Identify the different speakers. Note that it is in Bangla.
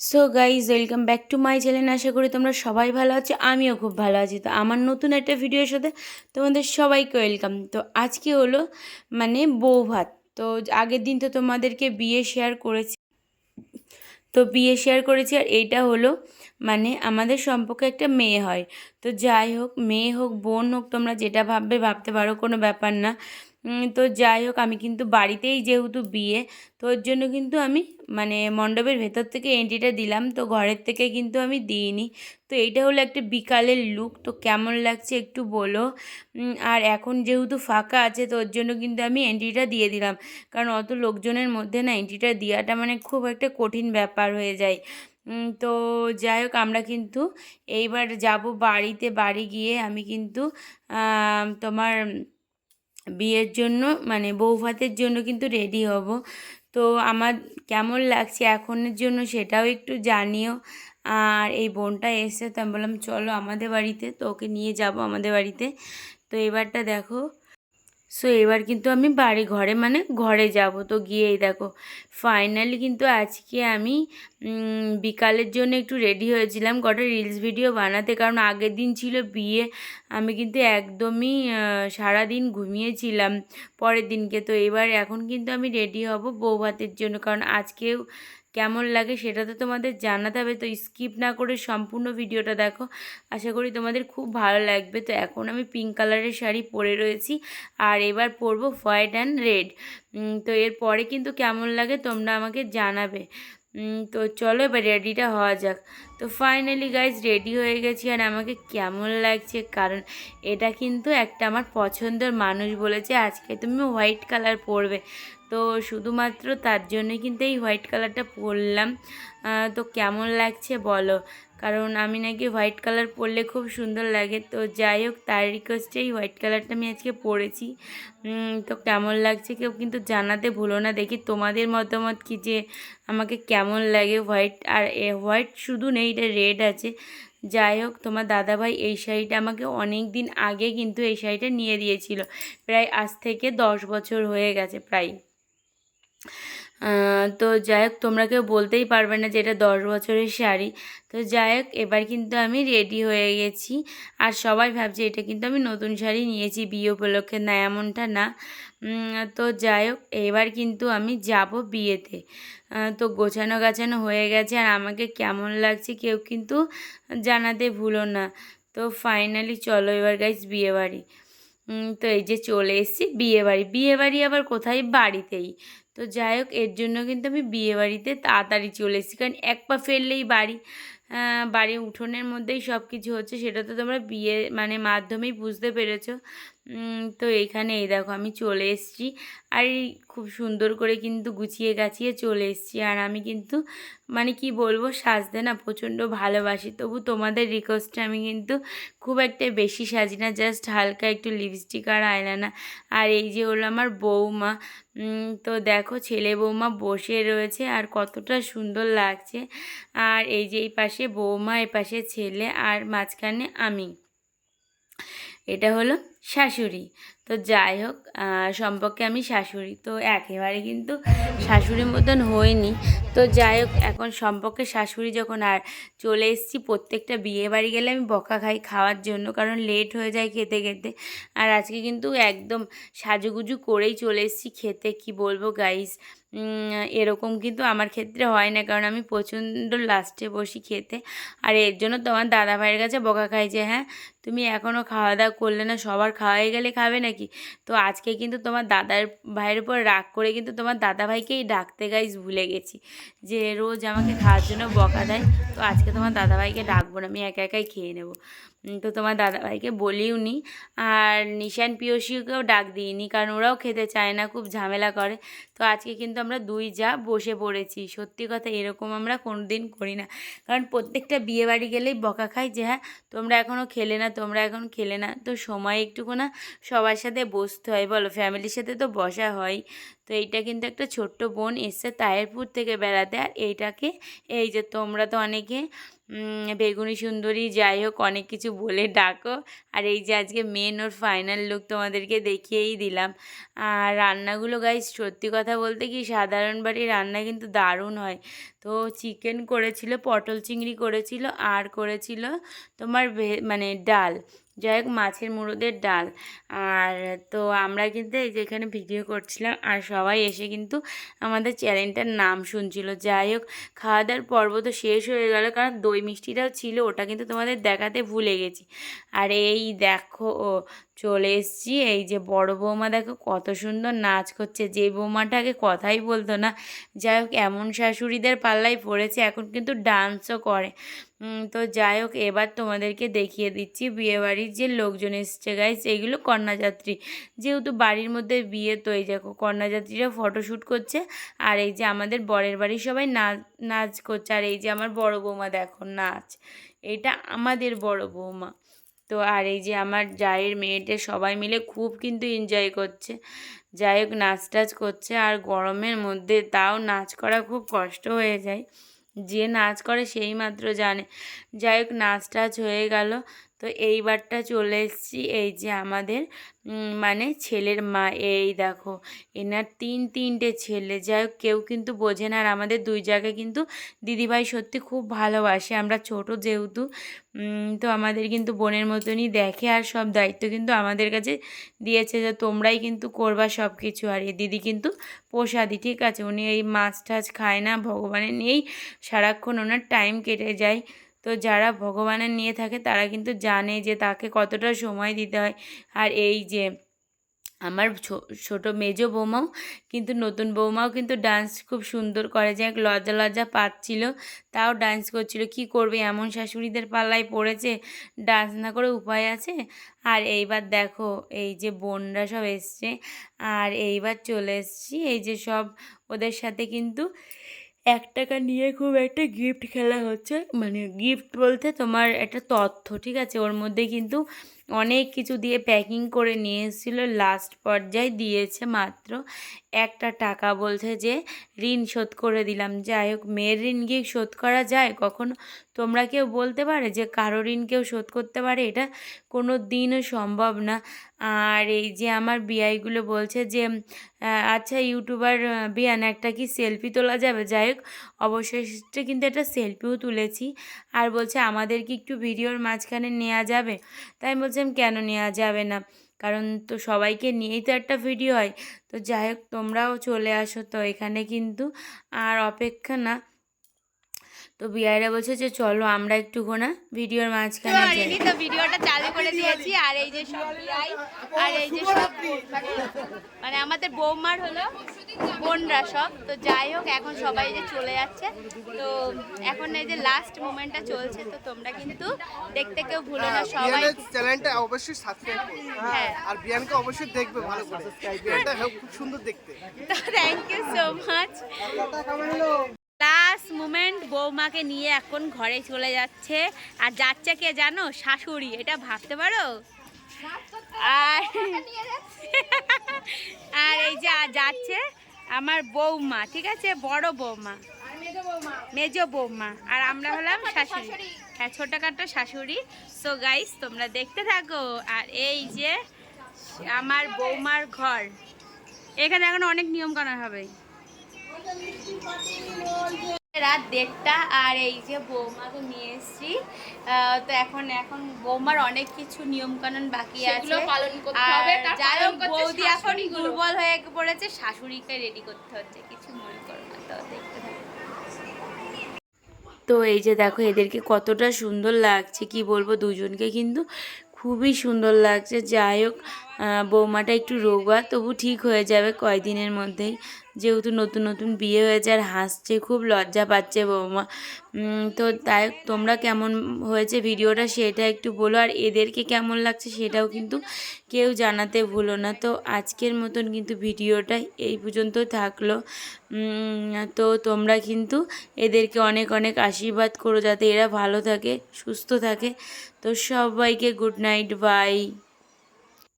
Speaker 1: So guys welcome back to my channel আশা করি তোমরা সবাই ভালো আছো, আমিও খুব ভালো আছি। তো আমার নতুন একটা ভিডিওর সাথে তোমাদের সবাইকে ওয়েলকাম তো আজকে হলো মানে বউ ভাত। তো আগের দিন তো তোমাদেরকে বিয়ে শেয়ার করেছি। তো বিয়ে শেয়ার করেছি আর এইটা হলো মানে আমাদের সম্পর্কে একটা মেয়ে হয়। তো যাই হোক, মেয়ে হোক, বোন হোক, তোমরা যেটা ভাববে, ভাবতে পারো, কোনো ব্যাপার না। তো যাই হোক, আমি কিন্তু বাড়িতেই যেহেতু বিয়ে, তো ওর জন্য কিন্তু আমি মানে মণ্ডপের ভেতর থেকে এন্ট্রিটা দিলাম, তো ঘরের থেকে কিন্তু আমি দিইনি। তো এইটা হলো একটা বিকালের লুক তো কেমন লাগছে একটু বলো। আর এখন যেহেতু ফাঁকা আছে, তো ওর জন্য কিন্তু আমি এন্ট্রিটা দিয়ে দিলাম। কারণ অত লোকজনের মধ্যে না এন্ট্রিটা দেওয়াটা মানে খুব একটা কঠিন ব্যাপার হয়ে যায়। তো যাই হোক, আমরা কিন্তু এইবার যাব বাড়িতে, বাড়ি গিয়ে আমি কিন্তু তোমার বিয়ের জন্য মানে বউ ভাতের জন্য কিন্তু রেডি হব। তো আমার কেমন লাগছে এখনের জন্য সেটাও একটু জানিও। আর এই বোনটা এসে তো আমি বললাম, চলো আমাদের বাড়িতে তো ওকে নিয়ে যাব আমাদের বাড়িতে। তো এবারটা দেখো সো এবার কিন্তু আমি বাড়ি ঘরে মানে ঘরে যাব। তো গিয়েই দেখো ফাইনালি কিন্তু আজকে আমি বিকালের জন্য একটু রেডি হয়েছিলাম কটা রিলস ভিডিও বানাতে। কারণ আগের দিন ছিল বিয়ে আমি কিন্তু একদমই আহ, সারাদিন ঘুমিয়েছিলাম পরের দিনকে। তো এবার এখন কিন্তু আমি রেডি হব বউ ভাতের জন্য। কারণ আজকেও কেমন লাগে সেটা তো তোমাদের জানাতে হবে, তো স্কিপ না করে সম্পূর্ণ ভিডিওটা দেখো। আশা করি তোমাদের খুব ভালো লাগবে। তো এখন আমি পিঙ্ক কালারের শাড়ি পরে রয়েছি, আর এবার পরবো হোয়াইট অ্যান্ড রেড তো এরপরে কিন্তু কেমন লাগে তোমরা আমাকে জানাবে। তো চলো এবার রেডিটা হওয়া যাক। তো ফাইনালি গাইজ রেডি হয়ে গেছি, আর আমাকে কেমন লাগছে, কারণ এটা কিন্তু একটা আমার পছন্দের মানুষ বলেছে, আজকে তুমি হোয়াইট কালার পরবে। তো শুধুমাত্র তার জন্য কিন্তু এই হোয়াইট কালারটা পরলাম। তো কেমন লাগছে বলো? কারণ আমি নাকি হোয়াইট কালার পরলে খুব সুন্দর লাগে। তো যাই হোক, তার রিকোয়েস্টে এই হোয়াইট কালারটা আমি আজকে পরেছি। তো কেমন লাগছে কেউ কিন্তু জানাতে ভুলো না। দেখি তোমাদের মতামত কি যে আমাকে কেমন লাগে হোয়াইট। আর এ, হোয়াইট শুধু নেই, এটা রেড আছে। যাই হোক, তোমার দাদাভাই এই শাড়িটা আমাকে অনেক দিন আগে কিন্তু এই শাড়িটা নিয়ে দিয়েছিল। প্রায় আজ থেকে দশ বছর হয়ে গেছে, প্রায়। তো যাই হোক তোমরা কেউ বলতেই পারবে না যে এটা দশ বছরের শাড়ি। তো যাই হোক, এবার কিন্তু আমি রেডি হয়ে গেছি। আর সবাই ভাবছে এটা কিন্তু আমি নতুন শাড়ি নিয়েছি, বিয়ে উপলক্ষে। না, এমনটা না। তো যাই হোক, এবার কিন্তু আমি যাব বিয়েতে। তো গোছানো গাছানো হয়ে গেছে। আর আমাকে কেমন লাগছে কেউ কিন্তু জানাতে ভুলো না। তো ফাইনালি চলো এবার গাইজ বিয়ে বাড়ি তো এই যে চলে এসেছি বিয়ে বাড়ি বিয়ে বাড়ি আবার কোথায়? বাড়িতেই। তো যাই হোক এর জন্য কিন্তু আমি বিয়ে বাড়িতে তাড়াতাড়ি চলে এসেছি। কারণ এক পা ফেললেই বাড়ি বাড়ি উঠোনের মধ্যেই সব কিছু হচ্ছে, সেটা তো তোমরা বিয়ে মানে মাধ্যমেই বুঝতে পেরেছ। তো এইখানে এই দেখো আমি চলে এসেছি। আর খুব সুন্দর করে কিন্তু গুছিয়ে গাছিয়ে চলে এসেছি। আর আমি কিন্তু মানে কি বলব, সাজতে না প্রচণ্ড ভালোবাসি। তবু তোমাদের রিকোয়েস্টে আমি কিন্তু খুব একটা বেশি সাজি না জাস্ট হালকা একটু লিপস্টিক আর আইলানা আর এই যে হলো আমার বৌমা তো দেখো ছেলে বৌমা বসে রয়েছে আর কতটা সুন্দর লাগছে। আর এই যে এই পাশে বৌমা এই পাশে ছেলে, আর মাঝখানে আমি। এটা হলো শাশুড়ি। তো যাই হোক সম্পর্কে আমি শাশুড়ি। তো একেবারে কিন্তু শাশুড়ির মতন হয়নি তো যাই হোক, এখন সম্পর্কে শাশুড়ি যখন আর চলে এসেছি, প্রত্যেকটা বিয়ে বাড়ি গেলে আমি বকা খাই খাওয়ার জন্য, কারণ লেট হয়ে যায় খেতে খেতে। আর আজকে কিন্তু একদম সাজুগুজু করেই চলে এসেছি খেতে, কি বলব গাইস এরকম কিন্তু আমার ক্ষেত্রে হয় না, কারণ আমি প্রচণ্ড লাস্টে বসি খেতে। আর এর জন্য তোমার দাদা ভাইয়ের কাছে বকা খাই যে হ্যাঁ তুমি এখনও খাওয়া দাওয়া করলে না, সবার খাওয়া হয়ে গেলে খাবে নাকি? তো আজকে কিন্তু তোমার দাদার ভাইয়ের উপর রাগ করে কিন্তু তোমার দাদা ভাইকেই ডাকতে গাইজ ভুলে গেছি। যে রোজ আমাকে খাওয়ার জন্য বকা দেয়, তো আজকে তোমার দাদা ভাইকে ডাকবো না, আমি একা একাই খেয়ে নেব। তো তোমার দাদা ভাইকে বলিও নি। আর নিশান পিয়সিকেও ডাক দিইনি, কারণ ওরাও খেতে চায় না, খুব ঝামেলা করে। তো আজকে কিন্তু আমরা দুই যা বসে পড়েছি। সত্যি কথা এরকম আমরা কোনো দিন করি না। কারণ প্রত্যেকটা বিয়ে বাড়ি গেলেই বকা খাই যে হ্যাঁ তোমরা এখনও খেলে না, তোমরা এখন খেলে না। তো সময় একটুকু না সবার সাথে বসতে হয়, বলো, ফ্যামিলির সাথে তো বসা হয়। তো এইটা কিন্তু একটা ছোট্ট বোন এসছে তায়েরপুর থেকে বেড়াতে, আর এইটাকে, এই যে তোমরা তো অনেকে বেগুনি সুন্দরী যাই হোক অনেক কিছু বলে ডাকো। আর এই যে আজকে মেন ওর ফাইনাল লুক তোমাদেরকে দেখিয়েই দিলাম। আর রান্নাগুলো গাই সত্যি কথা বলতে কি, সাধারণ বাড়ির রান্না কিন্তু দারুণ হয়। তো চিকেন করেছিল, পটল চিংড়ি করেছিল, আর করেছিল তোমার মানে ডাল। যাই হোক, মাছের মুড়োদের ডাল। আর তো আমরা কিন্তু এই যে এখানে ভিডিও করছিলাম, আর সবাই এসে কিন্তু আমাদের চ্যানেলটার নাম শুনছিল। যাই হোক খাওয়া দাওয়ার পর্ব তো শেষ হয়ে গেল, কারণ দই মিষ্টিটাও ছিল, ওটা কিন্তু তোমাদের দেখাতে ভুলে গেছি। আর এই দেখো চলে এসছি। এই যে বড় বৌমা দেখো কত সুন্দর নাচ করছে। যে বৌমাটা আগে কথাই বলতো না। যাই হোক, এমন শাশুড়িদের পাল্লায় পড়েছে, এখন কিন্তু ডান্সও করে। তো যাই হোক, এবার তোমাদেরকে দেখিয়ে দিচ্ছি বিয়েবাড়ির যে লোকজন এসছে গাইস এইগুলো কন্যাযাত্রী। যেহেতু বাড়ির মধ্যে বিয়ে, তো এই দেখো কন্যাযাত্রীরা ফটোশ্যুট করছে। আর এই যে আমাদের বরের বাড়ির সবাই নাচ নাচ করছে। আর এই যে আমার বড় বৌমা দেখো নাচ। এটা আমাদের বড় বৌমা। তো আর এই যে আমার জায়ের মেয়েটে সবাই মিলে খুব কিন্তু এনজয় করছে। যাই হোক নাচ টাচ করছে আর গরমের মধ্যে তাও নাচ করা খুব কষ্ট হয়ে যায়। যে নাচ করে সেই মাত্র জানে। যাই হোক নাচ টাচ হয়ে গেল। তো এইবারটা চলে এসেছি এই যে আমাদের মানে ছেলের মা। এই দেখো, এনার তিন, তিনটে ছেলে। যাই হোক, কেউ কিন্তু বোঝে না। আর আমাদের দুই জায়গায় কিন্তু দিদিভাই সত্যি খুব ভালোবাসে। আমরা ছোট যেহেতু তো আমাদের কিন্তু বোনের মতনই দেখে আর সব দায়িত্ব কিন্তু আমাদের কাছে দিয়েছে যে তোমরাই কিন্তু করবা সব কিছু আর এ দিদি কিন্তু প্রসাদি ঠিক আছে? উনি এই মাছ টাছ খায় না, ভগবানের নিয়েই সারাক্ষণ ওনার টাইম কেটে যায়। তো যারা ভগবানের নিয়ে থাকে তারা কিন্তু জানে যে তাকে কতটা সময় দিতে হয়। আর এই যে আমার ছোট মেজো বৌমাও কিন্তু নতুন বৌমাও কিন্তু ডান্স খুব সুন্দর করে। যে এক লজ্জা লজ্জা পাচ্ছিল, তাও ডান্স করছিল। কি করবে? এমন শাশুড়িদের পাল্লায় পড়েছে ডান্স না করে উপায় আছে? আর এইবার দেখো, এই যে বোনরা সব এসছে, আর এইবার চলে এসছি। এই যে সব ওদের সাথে কিন্তু এক টাকা নিয়ে খুব একটা গিফট খেলা হচ্ছে। মানে গিফট বলতে তোমার একটা তথ্য, ঠিক আছে? ওর মধ্যে কিন্তু অনেক কিছু দিয়ে প্যাকিং করে নিয়ে এসেছিল। লাস্ট পর্যায়ে দিয়েছে মাত্র একটা টাকা। বলছে যে, ঋণ শোধ করে দিলাম। যাই হোক, মেয়ের ঋণ কি শোধ করা যায়? কখনো তোমরা কেউ বলতে পারে যে কারও ঋণ কেউ শোধ করতে পারে? এটা কোনো দিনও সম্ভব না। আর এই যে আমার বিআইগুলো বলছে যে আচ্ছা ইউটিউবার বিয়ান, একটা কি সেলফি তোলা যাবে? যাই হোক অবশেষে কিন্তু একটা সেলফিও তুলেছি। আর বলছে আমাদের কি একটু ভিডিওর মাঝখানে নেওয়া যাবে? তাই বলছিলাম, কেন নেওয়া যাবে না? কারণ তো সবাইকে নিয়েই তো একটা ভিডিও হয়। তো যাই হোক, তোমরাও চলে আসো তো এখানে কিন্তু। আর অপেক্ষা না তো বিআইরা বলছে যে চলো আমরা একটু একটুখানা ভিডিওর মাঝখানে যাই
Speaker 2: তো ভিডিওটা চালু করে দিয়েছি আর এই যে সব বিআই আর এই যে সব মানে আমাদের বৌমার হলো বোনরা সব তো যাই হোক এখন সবাই যে চলে যাচ্ছে তো এখন এই যে লাস্ট মোমেন্টটা চলছে তো তোমরা কিন্তু দেখতে কেউ ভুলো না সবাই
Speaker 3: চ্যানেলটা অবশ্যই সাবস্ক্রাইব
Speaker 2: হ্যাঁ
Speaker 3: আর বিয়ানকে অবশ্যই দেখবে ভালো করে বিয়ানটা খুব সুন্দর দেখতে
Speaker 2: thank you so much last moment বৌমাকে নিয়ে এখন ঘরে চলে যাচ্ছে। আর যাচ্ছে কে জানো? শাশুড়ি। এটা ভাবতে পারো? আর আর এই যে যাচ্ছে আমার বৌমা ঠিক আছে? বড় বৌমা। মেজ বৌমা। আর আমরা হলাম শাশুড়ি। হ্যাঁ ছোটখাটো শাশুড়ি। সো গাইস তোমরা দেখতে থাকো। আর এই যে আমার বৌমার ঘর। এখানে এখন অনেক নিয়ম কানুন হবে। রাত দেড়টা আর এই যে বৌমাকে নিয়ে এসেছি। আহ, তো এখন এখন বৌমার অনেক কিছু নিয়ম কানুন বাকি আছে।
Speaker 4: সেগুলো পালন করতে
Speaker 2: আর যাই হোক বৌদি এখন দুর্বল হয়ে পড়েছে শাশুড়িকে রেডি করতে হচ্ছে কিছু মনে করো না তো দেখতে থাকো।
Speaker 1: তো এই যে দেখো এদেরকে কতটা সুন্দর লাগছে কি বলব দুজনকে কিন্তু খুবই সুন্দর লাগছে। যাই হোক বৌমাটা একটু রোগা, তবু ঠিক হয়ে যাবে কয়দিনের মধ্যেই। যেহেতু নতুন নতুন বিয়ে হয়েছে আর হাসছে, খুব লজ্জা পাচ্ছে বৌমা। তো তাই তোমরা কেমন হয়েছে ভিডিওটা সেটা একটু বলো, আর এদেরকে কেমন লাগছে সেটাও কিন্তু কেউ জানাতে ভুলো না। তো আজকের মতন কিন্তু ভিডিওটা এই পর্যন্ত থাকল। তো তোমরা কিন্তু এদেরকে অনেক অনেক আশীর্বাদ করো যাতে এরা ভালো থাকে, সুস্থ থাকে। তো সবাইকে গুড নাইট, বাই।